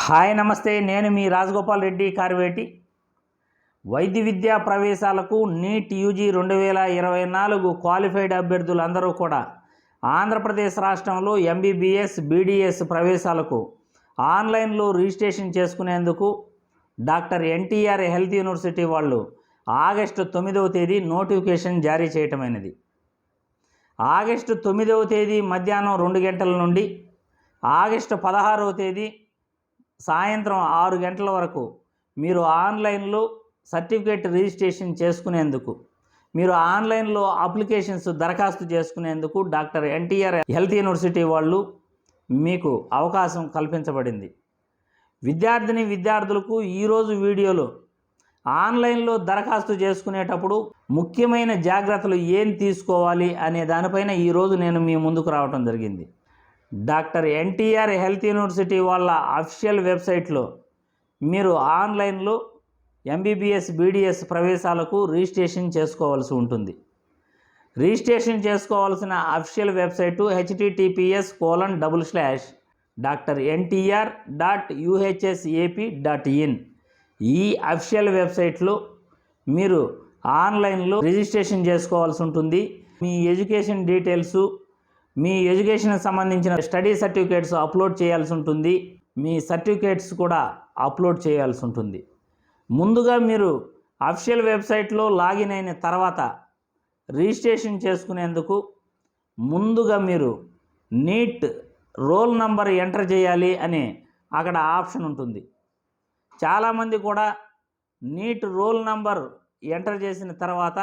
Hi నమస్తే. నేను మీ రాజగోపాల్ రెడ్డి కార్వేటి. వైద్య విద్యా ప్రవేశాలకు నీట్ యూజీ రెండు వేల ఇరవై నాలుగు క్వాలిఫైడ్ అభ్యర్థులందరూ కూడా ఆంధ్రప్రదేశ్ రాష్ట్రంలో ఎంబీబీఎస్ బీడీఎస్ ప్రవేశాలకు ఆన్లైన్లో రిజిస్ట్రేషన్ చేసుకునేందుకు డాక్టర్ ఎన్టీఆర్ హెల్త్ యూనివర్సిటీ వాళ్ళు ఆగస్టు తొమ్మిదవ తేదీ నోటిఫికేషన్ జారీ చేయటమైనది. ఆగస్టు తొమ్మిదవ తేదీ మధ్యాహ్నం రెండు గంటల నుండి ఆగస్టు పదహారవ తేదీ సాయంత్రం ఆరు గంటల వరకు మీరు ఆన్లైన్లో సర్టిఫికేట్ రిజిస్ట్రేషన్ చేసుకునేందుకు మీరు ఆన్లైన్లో అప్లికేషన్స్ దరఖాస్తు చేసుకునేందుకు డాక్టర్ ఎన్టీఆర్ హెల్త్ యూనివర్సిటీ వాళ్ళు మీకు అవకాశం కల్పించబడింది. విద్యార్థిని విద్యార్థులకు ఈరోజు వీడియోలో ఆన్లైన్లో దరఖాస్తు చేసుకునేటప్పుడు ముఖ్యమైన జాగ్రత్తలు ఏం తీసుకోవాలి అనే దానిపైన ఈరోజు నేను మీ ముందుకు రావడం జరిగింది. డాక్టర్ ఎన్టీఆర్ హెల్త్ యూనివర్సిటీ వాళ్ళ అఫీషియల్ వెబ్సైట్లో మీరు ఆన్లైన్లో ఎంబీబీఎస్ బీడీఎస్ ప్రవేశాలకు రిజిస్ట్రేషన్ చేసుకోవాల్సి ఉంటుంది. రిజిస్ట్రేషన్ చేసుకోవాల్సిన official website HTTPS colon double slash doctor NTR dot UHSAP dot in. ఈ అఫీషియల్ వెబ్సైట్లో మీరు ఆన్లైన్లో రిజిస్ట్రేషన్ చేసుకోవాల్సి ఉంటుంది. మీ ఎడ్యుకేషన్ డీటెయిల్స్ మీ ఎడ్యుకేషన్కి సంబంధించిన స్టడీ సర్టిఫికేట్స్ అప్లోడ్ చేయాల్సి ఉంటుంది. మీ సర్టిఫికేట్స్ కూడా అప్లోడ్ చేయాల్సి ఉంటుంది. ముందుగా మీరు అఫీషియల్ వెబ్సైట్లో లాగిన్ అయిన తర్వాత రిజిస్ట్రేషన్ చేసుకునేందుకు ముందుగా మీరు నీట్ రోల్ నంబర్ ఎంటర్ చేయాలి అని అక్కడ ఆప్షన్ ఉంటుంది. చాలామంది కూడా నీట్ రోల్ నంబర్ ఎంటర్ చేసిన తర్వాత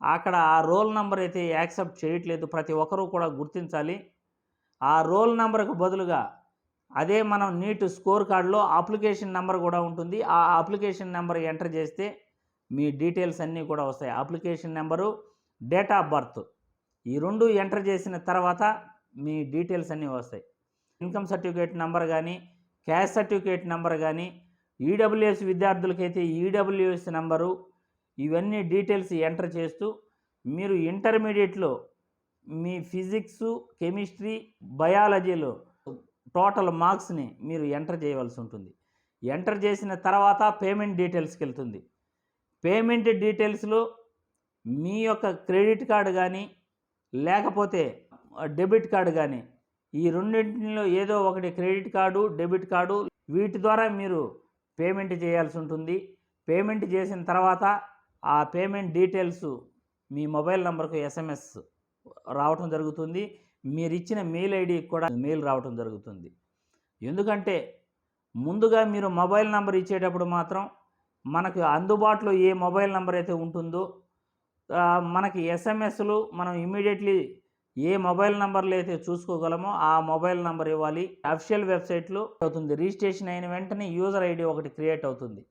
అక్కడ ఆ రోల్ నెంబర్ అయితే యాక్సెప్ట్ చేయట్లేదు. ప్రతి ఒక్కరూ కూడా గుర్తించాలి. ఆ రోల్ నెంబర్కు బదులుగా అదే మనం నీట్ స్కోర్ కార్డులో అప్లికేషన్ నెంబర్ కూడా ఉంటుంది. ఆ అప్లికేషన్ నెంబర్ ఎంటర్ చేస్తే మీ డీటెయిల్స్ అన్నీ కూడా వస్తాయి. Application number date of birth ఈ రెండు ఎంటర్ చేసిన తర్వాత మీ డీటెయిల్స్ అన్నీ వస్తాయి. ఇన్కమ్ సర్టిఫికేట్ నెంబర్ కానీ క్యాష్ సర్టిఫికేట్ నెంబర్ కానీ ఈడబ్ల్యూఎస్ విద్యార్థులకైతే ఈడబ్ల్యూఎస్ నెంబరు ఇవన్నీ డీటెయిల్స్ ఎంటర్ చేస్తూ మీరు ఇంటర్మీడియట్లో మీ ఫిజిక్స్ కెమిస్ట్రీ బయాలజీలో టోటల్ మార్క్స్ని మీరు ఎంటర్ చేయవలసి ఉంటుంది. ఎంటర్ చేసిన తర్వాత పేమెంట్ డీటెయిల్స్కి వెళ్తుంది. పేమెంట్ డీటెయిల్స్లో మీ యొక్క క్రెడిట్ కార్డు కానీ లేకపోతే డెబిట్ కార్డు కానీ ఈ రెండింటిలో ఏదో ఒకటి క్రెడిట్ కార్డు డెబిట్ కార్డు వీటి ద్వారా మీరు పేమెంట్ చేయాల్సి ఉంటుంది. పేమెంట్ చేసిన తర్వాత ఆ పేమెంట్ డీటెయిల్స్ మీ మొబైల్ నెంబర్కు ఎస్ఎంఎస్ రావటం జరుగుతుంది. మీరు ఇచ్చిన మెయిల్ ఐడికి కూడా మెయిల్ రావటం జరుగుతుంది. ఎందుకంటే ముందుగా మీరు మొబైల్ నెంబర్ ఇచ్చేటప్పుడు మాత్రం మనకు అందుబాటులో ఏ మొబైల్ నెంబర్ అయితే ఉంటుందో మనకి ఎస్ఎంఎస్లు మనం ఇమీడియట్లీ ఏ మొబైల్ నెంబర్లు అయితే చూసుకోగలమో ఆ మొబైల్ నెంబర్ ఇవ్వాలి. అఫీషియల్ వెబ్సైట్లో అవుతుంది. రిజిస్ట్రేషన్ అయిన వెంటనే యూజర్ ఐడి ఒకటి క్రియేట్ అవుతుంది.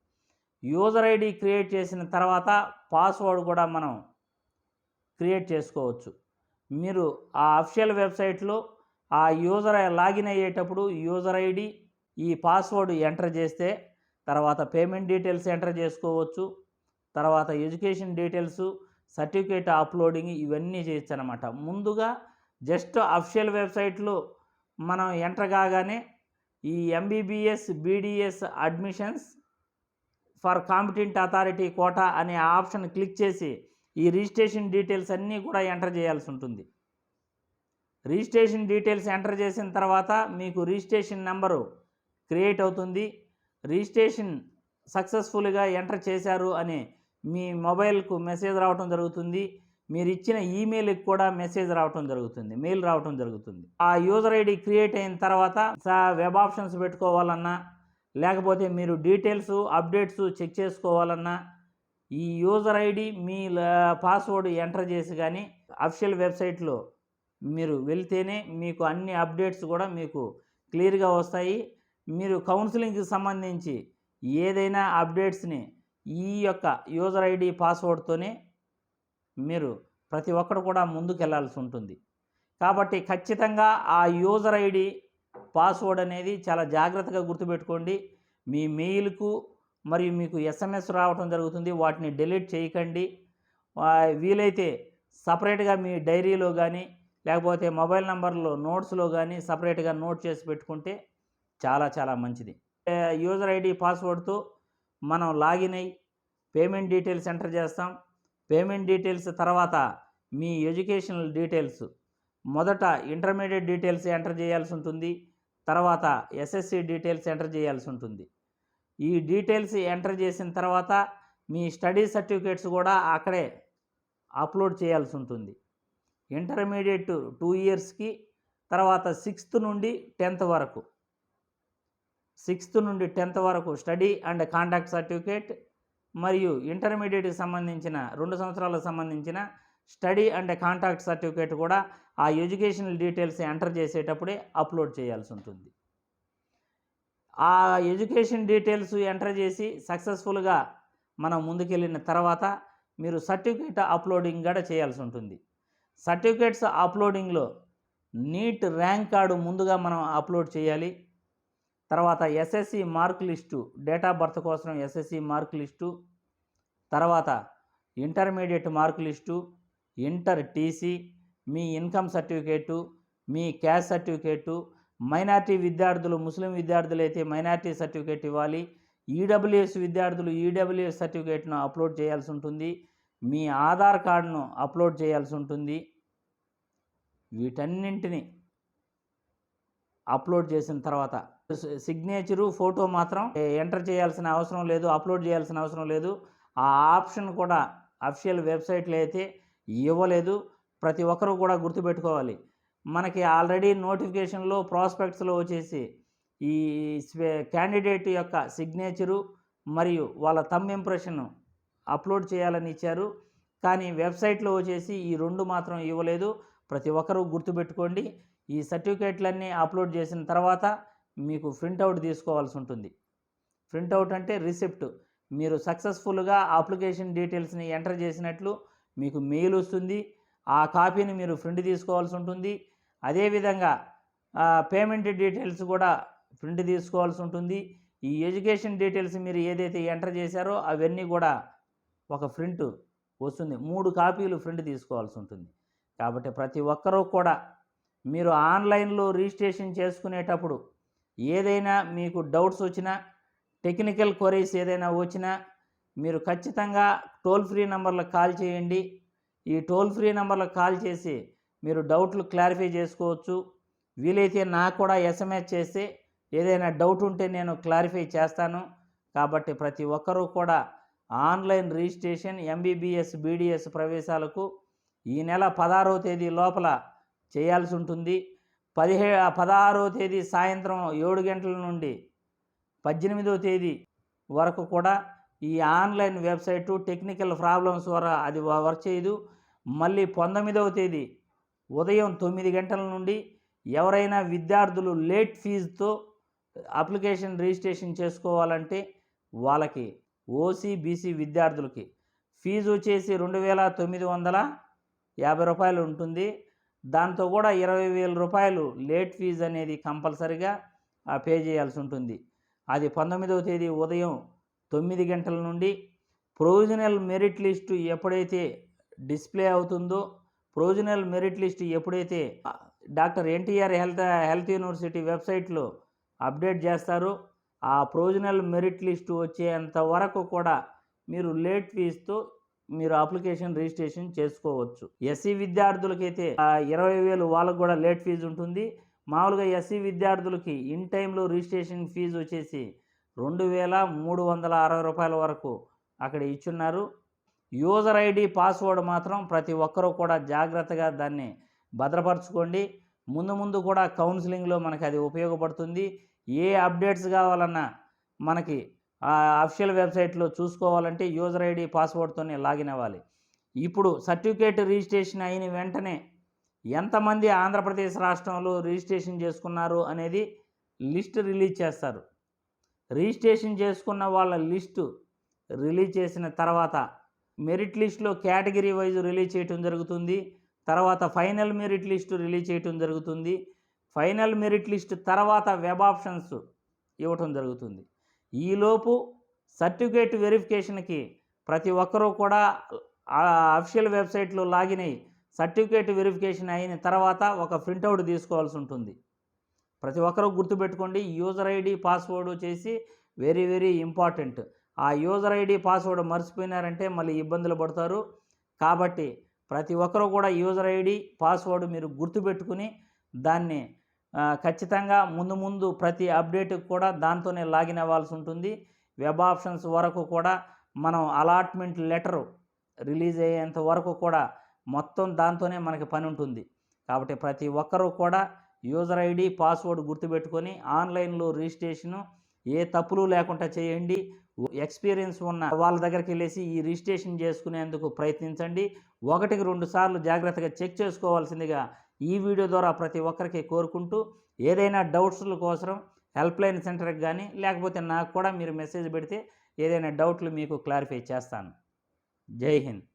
యూజర్ ఐడి క్రియేట్ చేసిన తర్వాత పాస్వర్డ్ కూడా మనం క్రియేట్ చేసుకోవచ్చు. మీరు ఆ అఫిషియల్ వెబ్సైట్లో ఆ యూజర్ లాగిన్ అయ్యేటప్పుడు యూజర్ ఐడి ఈ పాస్వర్డ్ ఎంటర్ చేస్తే తర్వాత పేమెంట్ డీటెయిల్స్ ఎంటర్ చేసుకోవచ్చు. తర్వాత ఎడ్యుకేషన్ డీటెయిల్స్ సర్టిఫికేట్ అప్లోడింగ్ ఇవన్నీ చేయొచ్చు అనమాట ముందుగా జస్ట్ అఫిషియల్ వెబ్సైట్లో మనం ఎంటర్ కాగానే ఈ MBBS BDS admissions for competent authority quota అనే ఆప్షన్ క్లిక్ చేసి ఈ రిజిస్ట్రేషన్ డీటెయిల్స్ అన్నీ కూడా ఎంటర్ చేయాల్సి ఉంటుంది. రిజిస్ట్రేషన్ డీటెయిల్స్ ఎంటర్ చేసిన తర్వాత మీకు రిజిస్ట్రేషన్ నెంబరు క్రియేట్ అవుతుంది. రిజిస్ట్రేషన్ సక్సెస్ఫుల్గా ఎంటర్ చేశారు అని మీ మొబైల్కు మెసేజ్ రావటం జరుగుతుంది. మీరు ఇచ్చిన ఈమెయిల్కి కూడా మెసేజ్ రావటం జరుగుతుంది. మెయిల్ రావటం జరుగుతుంది. ఆ యూజర్ ఐడి క్రియేట్ అయిన తర్వాత వెబ్ ఆప్షన్స్ పెట్టుకోవాలన్నా లేకపోతే మీరు డీటెయిల్స్ అప్డేట్స్ చెక్ చేసుకోవాలన్నా ఈ యూజర్ ఐడి మీ పాస్వర్డ్ ఎంటర్ చేసి కానీ అఫీషియల్ వెబ్సైట్లో మీరు వెళ్తేనే మీకు అన్ని అప్డేట్స్ కూడా మీకు క్లియర్గా వస్తాయి. మీరు కౌన్సిలింగ్కి సంబంధించి ఏదైనా అప్డేట్స్ని ఈ యొక్క యూజర్ ఐడి పాస్వర్డ్తోనే మీరు ప్రతి ఒక్కరు కూడా ముందుకెళ్ళాల్సి ఉంటుంది. కాబట్టి ఖచ్చితంగా ఆ యూజర్ ఐడి పాస్వర్డ్ అనేది చాలా జాగ్రత్తగా గుర్తుపెట్టుకోండి. మీ మెయిల్కు మరియు మీకు ఎస్ఎంఎస్ రావడం జరుగుతుంది. వాటిని డిలీట్ చేయకండి. వీలైతే సపరేట్గా మీ డైరీలో కానీ లేకపోతే మొబైల్ నెంబర్లో నోట్స్లో కానీ సపరేట్గా నోట్ చేసి పెట్టుకుంటే చాలా చాలా మంచిది. యూజర్ ఐడి పాస్వర్డ్తో మనం లాగిన్ అయ్యి పేమెంట్ డీటెయిల్స్ ఎంటర్ చేస్తాం. పేమెంట్ డీటెయిల్స్ తర్వాత మీ ఎడ్యుకేషనల్ డీటెయిల్స్ మొదట ఇంటర్మీడియట్ డీటెయిల్స్ ఎంటర్ చేయాల్సి ఉంటుంది. తర్వాత ఎస్ఎస్సి డీటెయిల్స్ ఎంటర్ చేయాల్సి ఉంటుంది. ఈ డీటెయిల్స్ ఎంటర్ చేసిన తర్వాత మీ స్టడీ సర్టిఫికేట్స్ కూడా అక్కడే అప్లోడ్ చేయాల్సి ఉంటుంది. ఇంటర్మీడియట్ టూ ఇయర్స్కి తర్వాత సిక్స్త్ నుండి టెన్త్ వరకు. సిక్స్త్ నుండి టెన్త్ వరకు స్టడీ అండ్ కాంటాక్ట్ సర్టిఫికేట్ మరియు ఇంటర్మీడియట్కి సంబంధించిన రెండు సంవత్సరాలకు సంబంధించిన స్టడీ అండ్ కాంటాక్ట్ సర్టిఫికేట్ కూడా ఆ ఎడ్యుకేషనల్ డీటెయిల్స్ ఎంటర్ చేసేటప్పుడే అప్లోడ్ చేయాల్సి ఉంటుంది. ఆ ఎడ్యుకేషన్ డీటెయిల్స్ ఎంటర్ చేసి సక్సెస్ఫుల్గా మనం ముందుకెళ్ళిన తర్వాత మీరు సర్టిఫికేట్ అప్లోడింగ్ కూడా చేయాల్సి ఉంటుంది. సర్టిఫికేట్స్ అప్లోడింగ్లో నీట్ ర్యాంక్ కార్డు ముందుగా మనం అప్లోడ్ చేయాలి. తర్వాత SSC mark list date of birth కోసం ఎస్ఎస్సి మార్క్ లిస్టు తర్వాత intermediate mark list inter TC మీ ఇన్కమ్ సర్టిఫికేటు మీ క్యాస్ట్ సర్టిఫికేటు మైనార్టీ విద్యార్థులు ముస్లిం విద్యార్థులు అయితే మైనార్టీ సర్టిఫికేట్ ఇవ్వాలి. ఈడబ్ల్యూఎస్ విద్యార్థులు ఈడబ్ల్యూఎస్ సర్టిఫికేట్ను అప్లోడ్ చేయాల్సి ఉంటుంది. మీ ఆధార్ కార్డును అప్లోడ్ చేయాల్సి ఉంటుంది. వీటన్నింటిని అప్లోడ్ చేసిన తర్వాత సిగ్నేచరు ఫోటో మాత్రం ఎంటర్ చేయాల్సిన అవసరం లేదు అప్లోడ్ చేయాల్సిన అవసరం లేదు. ఆ ఆప్షన్ కూడా అఫిషియల్ వెబ్సైట్లో అయితే ఇవ్వలేదు. ప్రతి ఒక్కరూ కూడా గుర్తుపెట్టుకోవాలి. మనకి ఆల్రెడీ నోటిఫికేషన్లో ప్రాస్పెక్ట్స్లో వచ్చేసి ఈ క్యాండిడేట్ యొక్క సిగ్నేచరు మరియు వాళ్ళ తమ్ ఇంప్రెషన్ అప్లోడ్ చేయాలని ఇచ్చారు. కానీ వెబ్సైట్లో వచ్చేసి ఈ రెండు మాత్రం ఇవ్వలేదు. ప్రతి ఒక్కరూ గుర్తుపెట్టుకోండి. ఈ సర్టిఫికేట్లన్నీ అప్లోడ్ చేసిన తర్వాత మీకు ప్రింటౌట్ తీసుకోవాల్సి ఉంటుంది. ప్రింటౌట్ అంటే రిసిప్ట్. మీరు సక్సెస్ఫుల్గా అప్లికేషన్ డీటెయిల్స్ని ఎంటర్ చేసినట్లు మీకు మెయిల్ వస్తుంది. ఆ కాపీని మీరు ప్రింట్ తీసుకోవాల్సి ఉంటుంది. అదేవిధంగా పేమెంట్ డీటెయిల్స్ కూడా ప్రింట్ తీసుకోవాల్సి ఉంటుంది. ఈ ఎడ్యుకేషన్ డీటెయిల్స్ మీరు ఏదైతే ఎంటర్ చేశారో అవన్నీ కూడా ఒక ప్రింట్ వస్తుంది. మూడు కాపీలు ప్రింట్ తీసుకోవాల్సి ఉంటుంది. కాబట్టి ప్రతి ఒక్కరూ కూడా మీరు ఆన్లైన్లో రిజిస్ట్రేషన్ చేసుకునేటప్పుడు ఏదైనా మీకు డౌట్స్ వచ్చినా టెక్నికల్ క్వరీస్ ఏదైనా వచ్చినా మీరు ఖచ్చితంగా టోల్ ఫ్రీ నెంబర్లకు కాల్ చేయండి. ఈ టోల్ ఫ్రీ నెంబర్లకు కాల్ చేసి మీరు డౌట్లు క్లారిఫై చేసుకోవచ్చు. వీలైతే నాకు కూడా ఎస్ఎంఎస్ చేస్తే ఏదైనా డౌట్ ఉంటే నేను క్లారిఫై చేస్తాను. కాబట్టి ప్రతి ఒక్కరూ కూడా ఆన్లైన్ రిజిస్ట్రేషన్ ఎంబీబీఎస్ బీడీఎస్ ప్రవేశాలకు ఈ నెల పదహారవ తేదీ లోపల చేయాల్సి ఉంటుంది. పదిహే పదహారవ తేదీ సాయంత్రం ఏడు గంటల నుండి పద్దెనిమిదవ తేదీ వరకు కూడా ఈ ఆన్లైన్ వెబ్సైటు టెక్నికల్ ప్రాబ్లమ్స్ ద్వారా అది వర్క్ చేయదు. మళ్ళీ పంతొమ్మిదవ తేదీ ఉదయం తొమ్మిది గంటల నుండి ఎవరైనా విద్యార్థులు లేట్ ఫీజుతో అప్లికేషన్ రిజిస్ట్రేషన్ చేసుకోవాలంటే వాళ్ళకి ఓసీ బీసీ విద్యార్థులకి ఫీజు వచ్చేసి రెండు వేల తొమ్మిది వందల యాభై రూపాయలు ఉంటుంది. దాంతో కూడా ఇరవై వేల రూపాయలు లేట్ ఫీజు అనేది కంపల్సరిగా పే చేయాల్సి ఉంటుంది. అది పంతొమ్మిదవ తేదీ ఉదయం తొమ్మిది గంటల నుండి ప్రొవిజనల్ మెరిట్ లిస్టు ఎప్పుడైతే డిస్ప్లే అవుతుందో ప్రొవిజనల్ మెరిట్ లిస్ట్ ఎప్పుడైతే doctor NTR health health university వెబ్సైట్లో అప్డేట్ చేస్తారో ఆ ప్రొవిజనల్ మెరిట్ లిస్టు వచ్చేంత వరకు కూడా మీరు లేట్ ఫీజుతో మీరు అప్లికేషన్ రిజిస్ట్రేషన్ చేసుకోవచ్చు. ఎస్సీ విద్యార్థులకైతే ఇరవై వేలు వాళ్ళకు కూడా లేట్ ఫీజు ఉంటుంది. మామూలుగా ఎస్సీ విద్యార్థులకి ఇన్ టైంలో రిజిస్ట్రేషన్ ఫీజు వచ్చేసి రెండు వేల మూడు వందల అరవై రూపాయల వరకు అక్కడ ఇచ్చున్నారు. యూజర్ ఐడి పాస్వర్డ్ మాత్రం ప్రతి ఒక్కరూ కూడా జాగ్రత్తగా దాన్ని భద్రపరచుకోండి. ముందు ముందు కూడా కౌన్సిలింగ్లో మనకి అది ఉపయోగపడుతుంది. ఏ అప్డేట్స్ కావాలన్నా మనకి అఫిషియల్ వెబ్సైట్లో చూసుకోవాలంటే యూజర్ ఐడి పాస్వర్డ్తోనే లాగిన్ అవ్వాలి. ఇప్పుడు సర్టిఫికేట్ రిజిస్ట్రేషన్ అయిన వెంటనే ఎంతమంది ఆంధ్రప్రదేశ్ రాష్ట్రంలో రిజిస్ట్రేషన్ చేసుకున్నారు అనేది లిస్ట్ రిలీజ్ చేస్తారు. రిజిస్ట్రేషన్ చేసుకున్న వాళ్ళ లిస్టు రిలీజ్ చేసిన తర్వాత మెరిట్ లిస్ట్లో కేటగిరీ వైజ్ రిలీజ్ చేయటం జరుగుతుంది. తర్వాత ఫైనల్ మెరిట్ లిస్టు రిలీజ్ చేయటం జరుగుతుంది. ఫైనల్ మెరిట్ లిస్ట్ తర్వాత వెబ్ ఆప్షన్స్ ఇవ్వటం జరుగుతుంది. ఈలోపు సర్టిఫికేట్ వెరిఫికేషన్కి ప్రతి ఒక్కరూ కూడా అఫీషియల్ వెబ్సైట్లో లాగిన్ అయ్యి సర్టిఫికేట్ వెరిఫికేషన్ అయిన తర్వాత ఒక ప్రింటౌట్ తీసుకోవాల్సి ఉంటుంది. ప్రతి ఒక్కరూ గుర్తుపెట్టుకోండి యూజర్ ఐడి పాస్వర్డ్ వచ్చేసి వెరీ వెరీ ఇంపార్టెంట్. ఆ యూజర్ ఐడి పాస్వర్డ్ మర్చిపోయినారంటే మళ్ళీ ఇబ్బందులు పడతారు. కాబట్టి ప్రతి ఒక్కరూ కూడా యూజర్ ఐడి పాస్వర్డ్ మీరు గుర్తుపెట్టుకుని దాన్ని ఖచ్చితంగా ముందు ముందు ప్రతి అప్డేట్కి కూడా దాంతోనే లాగిన్ అవ్వాల్సి ఉంటుంది. వెబ్ ఆప్షన్స్ వరకు కూడా మనం అలాట్మెంట్ లెటరు రిలీజ్ అయ్యేంత వరకు కూడా మొత్తం దాంతోనే మనకి పని ఉంటుంది. కాబట్టి ప్రతి ఒక్కరూ కూడా యూజర్ ఐడి పాస్వర్డ్ గుర్తుపెట్టుకొని ఆన్లైన్లో రిజిస్ట్రేషను ఏ తప్పులు లేకుండా చేయండి. ఎక్స్పీరియన్స్ ఉన్న వాళ్ళ దగ్గరికి వెళ్ళేసి ఈ రిజిస్ట్రేషన్ చేసుకునేందుకు ప్రయత్నించండి. ఒకటికి రెండు సార్లు జాగ్రత్తగా చెక్ చేసుకోవాల్సిందిగా ఈ వీడియో ద్వారా ప్రతి ఒక్కరికి కోరుకుంటూ ఏదైనా డౌట్స్ల కోసం హెల్ప్లైన్ సెంటర్కి కానీ లేకపోతే నాకు కూడా మీరు మెసేజ్ పెడితే ఏదైనా డౌట్లు మీకు క్లారిఫై చేస్తాను. జై హింద్.